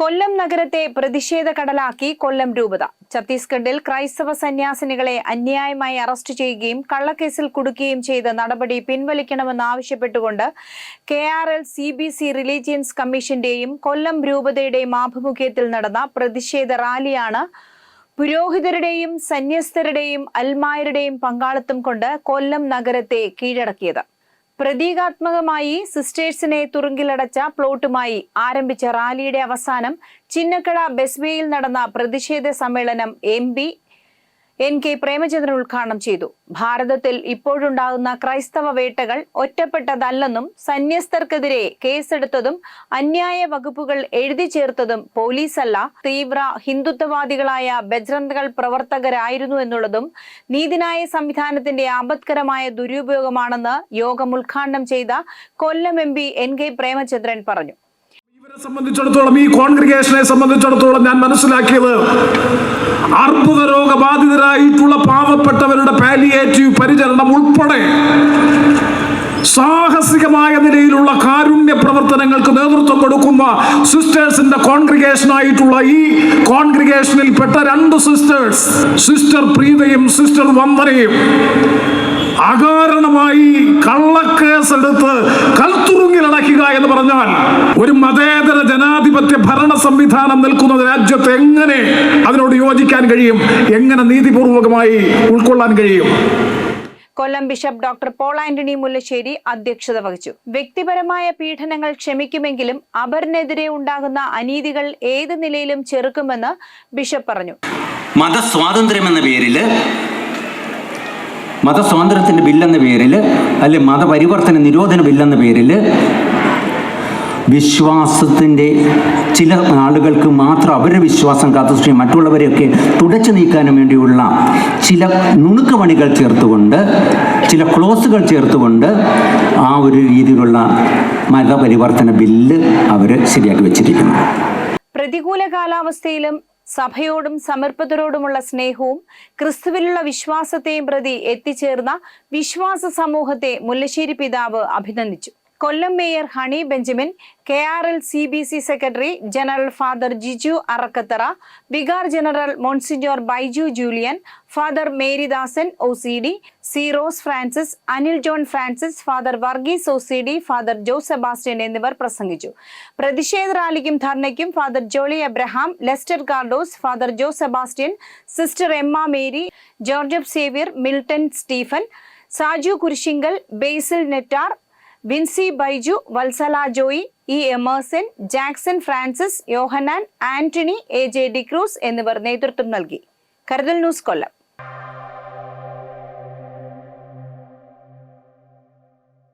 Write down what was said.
കൊല്ലം നഗരത്തെ പ്രതിഷേധ കടലാക്കി കൊല്ലം രൂപത. ഛത്തീസ്ഗഡിൽ ക്രൈസ്തവ സന്യാസിനികളെ അന്യായമായി അറസ്റ്റ് ചെയ്യുകയും കള്ളക്കേസിൽ കുടുക്കുകയും ചെയ്ത നടപടി പിൻവലിക്കണമെന്നാവശ്യപ്പെട്ടുകൊണ്ട് K R L C B C religions കമ്മീഷന്റെയും Kollam രൂപതയുടെയും ആഭിമുഖ്യത്തിൽ നടന്ന പ്രതിഷേധ റാലിയാണ് പുരോഹിതരുടെയും സന്യസ്തരുടെയും അൽമായരുടെയും പങ്കാളിത്തം കൊണ്ട് കൊല്ലം നഗരത്തെ കീഴടക്കിയത്. പ്രതീകാത്മകമായി സിസ്റ്റേഴ്സിനെ തുറുങ്കിലടച്ച പ്ലോട്ടുമായി ആരംഭിച്ച റാലിയുടെ അവസാനം ചിന്നക്കട ബെസ്വേയിൽ നടന്ന പ്രതിഷേധ സമ്മേളനം എം എൻ കെ പ്രേമചന്ദ്രൻ ഉദ്ഘാടനം ചെയ്തു. ഭാരതത്തിൽ ഇപ്പോഴുണ്ടാകുന്ന ക്രൈസ്തവ വേട്ടകൾ ഒറ്റപ്പെട്ടതല്ലെന്നും സന്യസ്തർക്കെതിരെ കേസെടുത്തതും അന്യായ വകുപ്പുകൾ എഴുതി ചേർത്തതും പോലീസല്ല തീവ്ര ഹിന്ദുത്വവാദികളായ ബജ്രന്തകൾ പ്രവർത്തകരായിരുന്നു എന്നുള്ളതും നീതിന്യായ സംവിധാനത്തിന്റെ ആപത്കരമായ ദുരുപയോഗമാണെന്ന് യോഗം ഉദ്ഘാടനം ചെയ്ത Kollam M N K Premachandran പറഞ്ഞു. ഇവരെ സംബന്ധിച്ചിടത്തോളം ഈ കോൺഗ്രിഗേഷനെ സംബന്ധിച്ചിടത്തോളം ഞാൻ മനസ്സിലാക്കിയത് അർബുദ രോഗബാധിതരായിട്ടുള്ള പാവപ്പെട്ടവരുടെ പാലിയേറ്റീവ് പരിചരണം ഉൾപ്പെടെ സാഹസികമായ നിലയിലുള്ള കാരുണ്യ പ്രവർത്തനങ്ങൾക്ക് നേതൃത്വം കൊടുക്കുന്ന സിസ്റ്റേഴ്സിന്റെ കോൺഗ്രിഗേഷൻ ആയിട്ടുള്ള ഈ കോൺഗ്രിഗേഷനിൽ പെട്ട രണ്ട് സിസ്റ്റേഴ്സ് സിസ്റ്റർ പ്രീതയും സിസ്റ്റർ വന്ദനയും അകാരണമായി കള്ളക്കേസെടുത്ത് കൽത്തുറുങ്ങിലടക്കുക എന്ന് പറഞ്ഞാൽ ഒരു മതേതര ജനാധിപത്യ ഭരണ സംവിധാനം നിൽക്കുന്ന രാജ്യത്ത് എങ്ങനെ അതിനോട് യോജിക്കാൻ കഴിയും? എങ്ങനെ നീതിപൂർവകമായി ഉൾക്കൊള്ളാൻ കഴിയും? Kollam bishop doctor Paul Antony Mullassery അധ്യക്ഷത വഹിച്ചു. വ്യക്തിപരമായ പീഡനങ്ങൾ ക്ഷമിക്കുമെങ്കിലും അപരനെതിരെ ഉണ്ടാകുന്ന അനീതികൾ ഏത് നിലയിലും ചെറുക്കുമെന്ന് ബിഷപ്പ് പറഞ്ഞു. മതസ്വാതന്ത്ര്യം എന്ന പേരിൽ മതസ്വാതന്ത്ര്യത്തിന്റെ ബില്ലെന്ന പേരിൽ അല്ലെ മതപരിവർത്തന നിരോധന ബില്ലെന്ന പേരിൽ വിശ്വാസത്തിന്റെ ചില ആളുകൾക്ക് മാത്രം അവരുടെ വിശ്വാസം കാത്തുസൂക്ഷിച്ച് മറ്റുള്ളവരെയൊക്കെ തുടച്ചു നീക്കാനും വേണ്ടിയുള്ള ചില നുണുക്കുപണികൾ ചേർത്തുകൊണ്ട് ചില ക്ലോസുകൾ ചേർത്തുകൊണ്ട് ആ ഒരു രീതിയിലുള്ള മതപരിവർത്തന ബില്ല് അവർ ശരിയാക്കി വെച്ചിരിക്കുന്നു. പ്രതികൂല കാലാവസ്ഥയിലും സഭയോടും സമർപ്പിതരോടുമുള്ള സ്നേഹവും ക്രിസ്തുവിലുള്ള വിശ്വാസത്തെയും പ്രതി എത്തിച്ചേർന്ന വിശ്വാസ സമൂഹത്തെ മുല്ലശ്ശേരി പിതാവ് അഭിനന്ദിച്ചു. Kollam mayor Honey Benjamin K R L C B C secretary general father Jiju Arakkathara vicar general monsignor Baiju Julian father Maryadasan O C D C Rose Francis Anil John Francis father Varghese O C D father Jo Sebastian എന്നിവർ പ്രസംഗിച്ചു. പ്രതിഷേധ റാലിക്കും ധർണയ്ക്കും father Jolly Abraham Lester Cardoz father Jo Sebastian sister Emma Mary George Xavier Milton Stephen Saju Kurisinkal Basil Nettar Vinci Baiju Vatsala Joy E. Emerson Jackson Francis Yohannan Antony A. J. D'Cruz എന്നിവർ നേതൃത്വം നൽകി. കരുതൽ news കൊല്ലം.